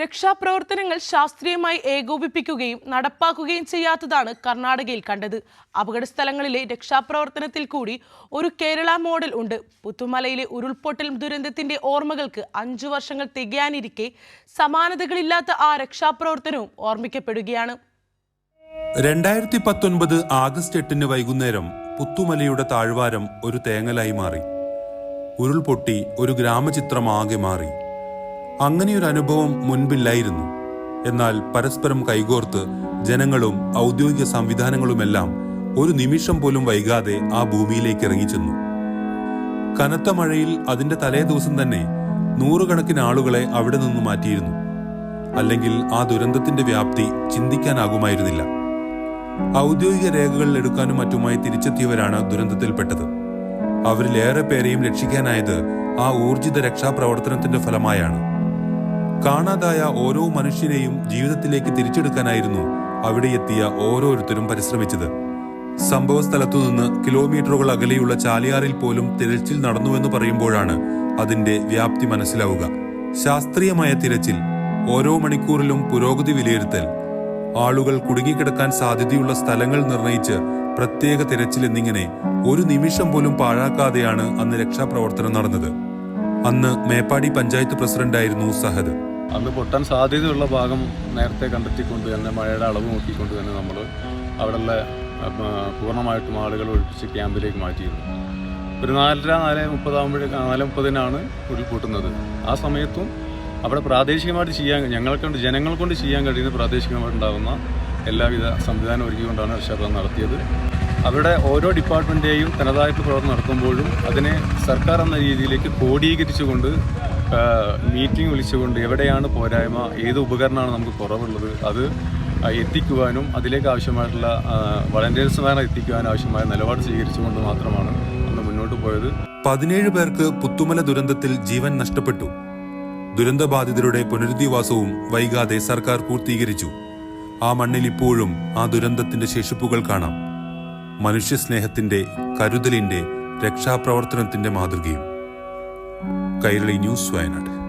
രക്ഷാപ്രവർത്തനങ്ങൾ ശാസ്ത്രീയമായി ഏകോപിപ്പിക്കുകയും നടപ്പാക്കുകയും ചെയ്യാത്തതാണ് കർണാടകയിൽ കണ്ടത്. അപകട സ്ഥലങ്ങളിലെ രക്ഷാപ്രവർത്തനത്തിൽ കൂടി ഒരു കേരള മോഡൽ ഉണ്ട്. പുത്തുമലയിലെ ഉരുൾപൊട്ടൽ ദുരന്തത്തിന്റെ ഓർമ്മകൾക്ക് അഞ്ചു വർഷങ്ങൾ തികയാനിരിക്കെ സമാനതകളില്ലാത്ത ആ രക്ഷാപ്രവർത്തനവും ഓർമ്മിക്കപ്പെടുകയാണ്. രണ്ടായിരത്തി പത്തൊൻപത് ആഗസ്റ്റ് എട്ടിന് വൈകുന്നേരം പുത്തുമലയുടെ താഴ്വാരം ഒരു തേങ്ങലായി മാറി. ഉരുൾപൊട്ടി ഒരു ഗ്രാമചിത്രമാകെ മാറി. അങ്ങനെയൊരു അനുഭവം മുൻപില്ലായിരുന്നു. എന്നാൽ പരസ്പരം കൈകോർത്ത് ജനങ്ങളും ഔദ്യോഗിക സംവിധാനങ്ങളുമെല്ലാം ഒരു നിമിഷം പോലും വൈകാതെ ആ ഭൂമിയിലേക്ക് ഇറങ്ങിച്ചെന്നു കനത്ത മഴയിൽ അതിന്റെ തലേ ദിവസം തന്നെ നൂറുകണക്കിന് ആളുകളെ അവിടെ നിന്ന് മാറ്റിയിരുന്നു. അല്ലെങ്കിൽ ആ ദുരന്തത്തിന്റെ വ്യാപ്തി ചിന്തിക്കാനാകുമായിരുന്നില്ല. ഔദ്യോഗിക രേഖകൾ എടുക്കാനും മറ്റുമായി തിരിച്ചെത്തിയവരാണ് ദുരന്തത്തിൽപ്പെട്ടത്. അവരിലേറെ പേരെയും രക്ഷിക്കാനായത് ആ ഊർജിത രക്ഷാപ്രവർത്തനത്തിന്റെ ഫലമായാണ്. കാണാതായ ഓരോ മനുഷ്യനെയും ജീവിതത്തിലേക്ക് തിരിച്ചെടുക്കാനായിരുന്നു അവിടെ എത്തിയ ഓരോരുത്തരും പരിശ്രമിച്ചത്. സംഭവ സ്ഥലത്തു നിന്ന് കിലോമീറ്ററുകൾ അകലെയുള്ള ചാലിയാറിൽ പോലും തിരച്ചിൽ നടന്നുവെന്ന് പറയുമ്പോഴാണ് അതിന്റെ വ്യാപ്തി മനസ്സിലാവുക. ശാസ്ത്രീയമായ തിരച്ചിൽ ഓരോ മണിക്കൂറിലും പുരോഗതി വിലയിരുത്തൽ ആളുകൾ കുടുങ്ങിക്കിടക്കാൻ സാധ്യതയുള്ള സ്ഥലങ്ങൾ നിർണയിച്ച് പ്രത്യേക തിരച്ചിൽ എന്നിങ്ങനെ ഒരു നിമിഷം പോലും പാഴാക്കാതെയാണ് അന്ന് രക്ഷാപ്രവർത്തനം നടന്നത്. അന്ന് മേപ്പാടി പഞ്ചായത്ത് പ്രസിഡന്റായിരുന്നു സഹദ്. അന്ന് പൊട്ടാൻ സാധ്യതയുള്ള ഭാഗം നേരത്തെ കണ്ടെത്തിക്കൊണ്ട് തന്നെ മഴയുടെ അളവ് നോക്കിക്കൊണ്ട് തന്നെ നമ്മൾ അവിടെയുള്ള പൂർണമായിട്ടും ആളുകൾ ഒഴിപ്പിച്ച് ക്യാമ്പിലേക്ക് മാറ്റിയിരുന്നു. ഒരു നാലര നാല് മുപ്പതാകുമ്പോഴേക്ക് നാല് മുപ്പതിനാണ് ഉരുൾപൊട്ടുന്നത് ആ സമയത്തും അവിടെ പ്രാദേശികമായിട്ട് ചെയ്യാൻ ഞങ്ങളെ കൊണ്ട് ജനങ്ങൾ കൊണ്ട് ചെയ്യാൻ കഴിയുന്ന പ്രാദേശികമായിട്ടുണ്ടാകുന്ന എല്ലാവിധ സംവിധാനം ഒരുക്കിക്കൊണ്ടാണ് രക്ഷാപ്രദം നടത്തിയത്. അവരുടെ ഓരോ ഡിപ്പാർട്ട്മെന്റേയും തനതായിട്ട് പ്രവർത്തനം നടത്തുമ്പോഴും അതിനെ സർക്കാർ എന്ന രീതിയിലേക്ക് കോടീകരിച്ചുകൊണ്ട് മീറ്റിംഗ് വിളിച്ചുകൊണ്ട് എവിടെയാണ് പോരായ്മ ഏത് ഉപകരണമാണ് നമുക്ക് കുറവുള്ളത് അത് എത്തിക്കുവാനും അതിലേക്ക് ആവശ്യമായിട്ടുള്ള വളണ്ടിയേഴ്സുമാരെ എത്തിക്കുവാനും ആവശ്യമായ നിലപാട് സ്വീകരിച്ചുകൊണ്ട് മാത്രമാണ് അന്ന് മുന്നോട്ട് പോയത്. പതിനേഴ് പേർക്ക് പുത്തുമല ദുരന്തത്തിൽ ജീവൻ നഷ്ടപ്പെട്ടു. ദുരന്തബാധിതരുടെ പുനരധിവാസവും വൈകാതെ സർക്കാർ പൂർത്തീകരിച്ചു. ആ മണ്ണിൽ ഇപ്പോഴും ആ ദുരന്തത്തിന്റെ ശേഷിപ്പുകൾ കാണാം. മനുഷ്യസ്നേഹത്തിന്റെ കരുതലിന്റെ രക്ഷാപ്രവർത്തനത്തിന്റെ മാതൃകയും. കൈരളി ന്യൂസ് വയനാട്.